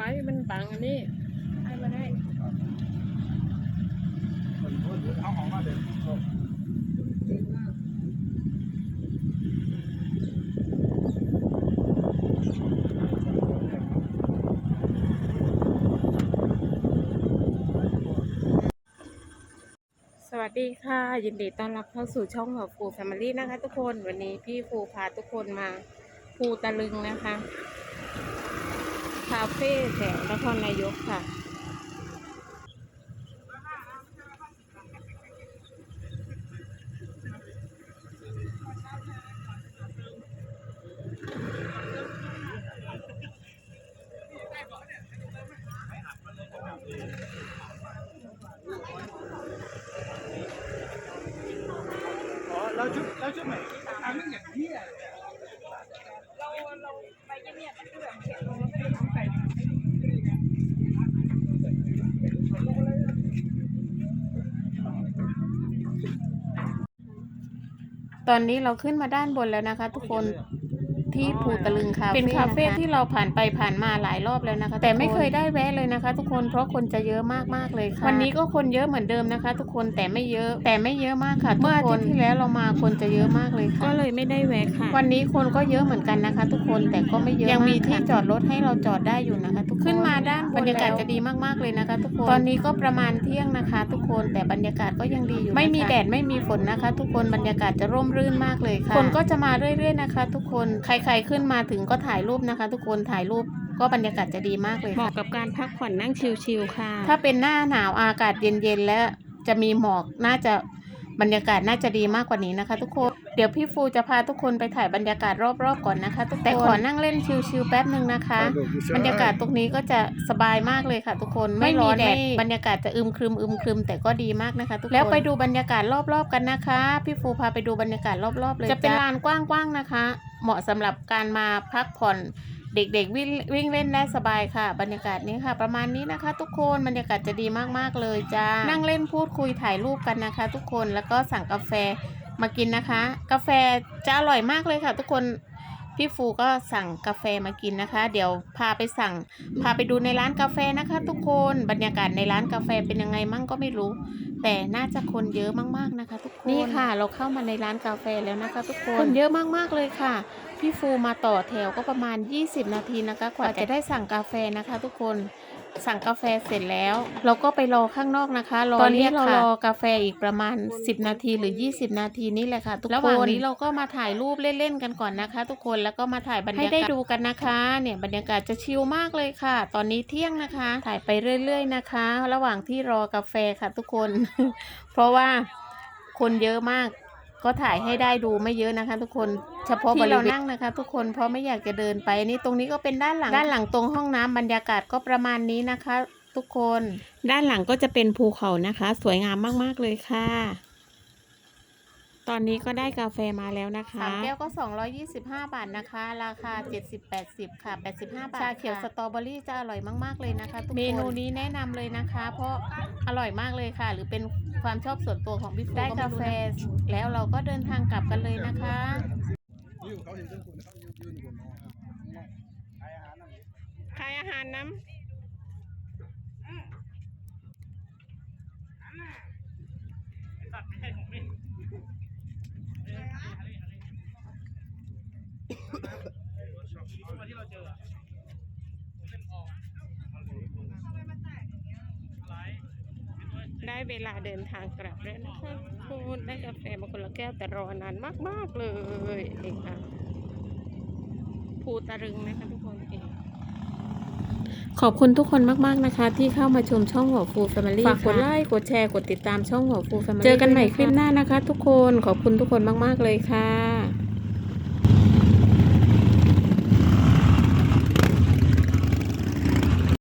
ไปมันบังอันนี้ให้มาได้เอาของมาเดี๋ยวสวัสดีค่ะ ยินดีต้อนรับเข้าสู่ช่องของฟูแฟมิลี่นะคะทุกคนวันนี้พี่ฟูพาทุกคนมาภูตะลึงนะคะาเฟ่แถวนครนายกค่ะ อ๋อแล้วชุดแล้วชุดไหนทำเรื่องอย่างเที่ยเลยอะ ตอนนี้เราขึ้นมาด้านบนแล้วนะคะ ทุกคน ที่ภูตะลึงคาเฟ่เป็นคาเฟ่ที่เราผ่านไปผ่านมาหลายรอบแล้วนะคะ แต่ไม่เคยได้แวะเลยนะคะ ทุกคนเพราะคนจะเยอะมากๆเลยค่ะวันนี้ก็คนเยอะเหมือนเดิมนะคะ ทุกคนแต่ไม่เยอะแต่ไม่เยอะมากค่ะเมื่ออาทิตย์ที่แล้วเรามาคนจะเยอะมากเลยค่ะก็เลยไม่ได้แวะค่ะ วันนี้คนก็เยอะเหมือนกันนะคะ ทุกคนแต่ก็ไม่เยอะยังมีที่จอดรถให้เราจอดได้อยู่นะคะ ทุกคนขึ้นมาด้านบรรยากาศจะดีมากๆเลยนะคะ ทุกคนตอนนี้ก็ประมาณเที่ยงนะคะ ทุกคนแต่บรรยากาศก็ยังดีอยู่ไม่มีแดดไม่มีฝนนะคะ ทุกคนบรรยากาศจะร่มรื่นมากเลยค่ะคนก็จะมาเรื่อย ๆนะคะ ทุกคนใครๆขึ้นมาถึงก็ถ่ายรูปนะคะ ทุกคนถ่ายรูปก็บรรยากาศจะดีมากเลยเหมาะกับการพักผ่อนนั่งชิลๆค่ะ ถ้าเป็นหน้าหนาวอากาศเย็นๆแล้วจะมีหมอกน่าจะบรรยากาศน่าจะดีมากกว่านี้นะคะ ทุกคนเดี๋ยวพี่ฟูจะพาทุกคนไปถ่ายบรรยากาศรอบๆก่อนนะคะทุกคนแต่ขอนั่งเล่นชิลๆแป๊บหนึ่งนะคะ บรรยากาศตรงนี้ก็จะสบายมากเลยค่ะ ทุกคนไม่ร้อนแดดบรรยากาศจะอึมครึมอึมครึมแต่ก็ดีมากนะคะ ทุกคนแล้วไปดูบรรยากาศรอบๆกันนะคะ พี่ฟูพาไปดูบรรยากาศรอบๆเลยจะเป็นลานกว้างๆนะคะ เหมาะสำหรับการมาพักผ่อนเด็กๆวิ่งวิ่งเล่นได้สบายค่ะ บรรยากาศนี้ค่ะ ประมาณนี้นะคะ ทุกคนบรรยากาศจะดีมากๆเลยจ้านั่งเล่นพูดคุยถ่ายรูปกันนะคะ ทุกคนแล้วก็สั่งกาแฟมากินนะคะ กาแฟจะอร่อยมากเลยค่ะ ทุกคนพี่ฟูก็สั่งกาแฟมากินนะคะ เดี๋ยวพาไปสั่ง พาไปดูในร้านกาแฟนะคะ ทุกคนบรรยากาศในร้านกาแฟเป็นยังไงมั่งก็ไม่รู้ แต่น่าจะคนเยอะมากๆนะคะ ทุกคน นี่ค่ะ เราเข้ามาในร้านกาแฟแล้วนะคะ ทุกคน คนเยอะมากๆเลยค่ะ พี่ฟูมาต่อแถวก็ประมาณ 20 นาทีนะคะ กว่าจะได้สั่งกาแฟนะคะ ทุกคน สั่งกาแฟเสร็จแล้ว เราก็ไปรอข้างนอกนะคะรอตอนนี้เรียกเราค่ะรรออกาแฟอีกประมาณ 10 นาทีหรือ 20 นาทีนี่แหละค่ะ ทุกคนระหว่างนี้เราก็มาถ่ายรูปเล่นๆกันก่อนนะคะ ทุกคนแล้วก็มาถ่ายบรรยากาศให้ได้ดูกันนะคะเนี่ยบรรยากาศจะชิลมากเลยค่ะ ตอนนี้เที่ยงนะคะ ถ่ายไปเรื่อย ๆนะคะ ระหว่างที่รอกาแฟค่ะทุกคน เพราะว่าคนเยอะมาก ก็ถ่ายให้ได้ดูไม่เยอะนะคะ ทุกคนเฉพาะที่เรานั่งนะคะ ทุกคนเพราะไม่อยากจะเดินไปนี่ตรงนี้ก็เป็นด้านหลังด้านหลังตรงห้องน้ำบรรยากาศก็ประมาณนี้นะคะ ทุกคน ด้านหลังก็จะเป็นภูเขานะคะ สวยงามมากๆเลยค่ะ ตอนนี้ก็ได้กาแฟมาแล้วนะคะ สามแก้วก็ 225 บาทนะคะ ราคา 70-80 ค่ะ 85 บาทชาเขียวสตรอเบอรี่จะอร่อยมาก ๆ เลยนะคะทุกคน เมนูนี้แนะนำเลยนะคะ เพราะอร่อยมากเลยค่ะ หรือเป็นความชอบส่วนตัวของพี่ฟูได้กาแฟแล้วเราก็เดินทางกลับกันเลยนะคะนี่เขาเห็นเรื่องคุณเขายืนอยู่บนน้องขายอาหารนั่นขายอาหารน้ำ เวลาเดินทางกลับแล้วนะคะคุณได้กาแฟมาคนละแก้วแต่รอนานมาก ๆ เลยเองค่ะภูตะรึงนะคะทุกคนเองขอบคุณทุกคนมาก ๆ นะคะ ที่เข้ามาชมช่องหัวฟูแฟมิลี่ฝากกดไลค์กดแชร์กดติดตามช่องหัวฟูแฟมิลี่เจอกันใหม่คลิปหน้านะคะ ทุกคนขอบคุณทุกคนมาก ๆ เลยค่ะ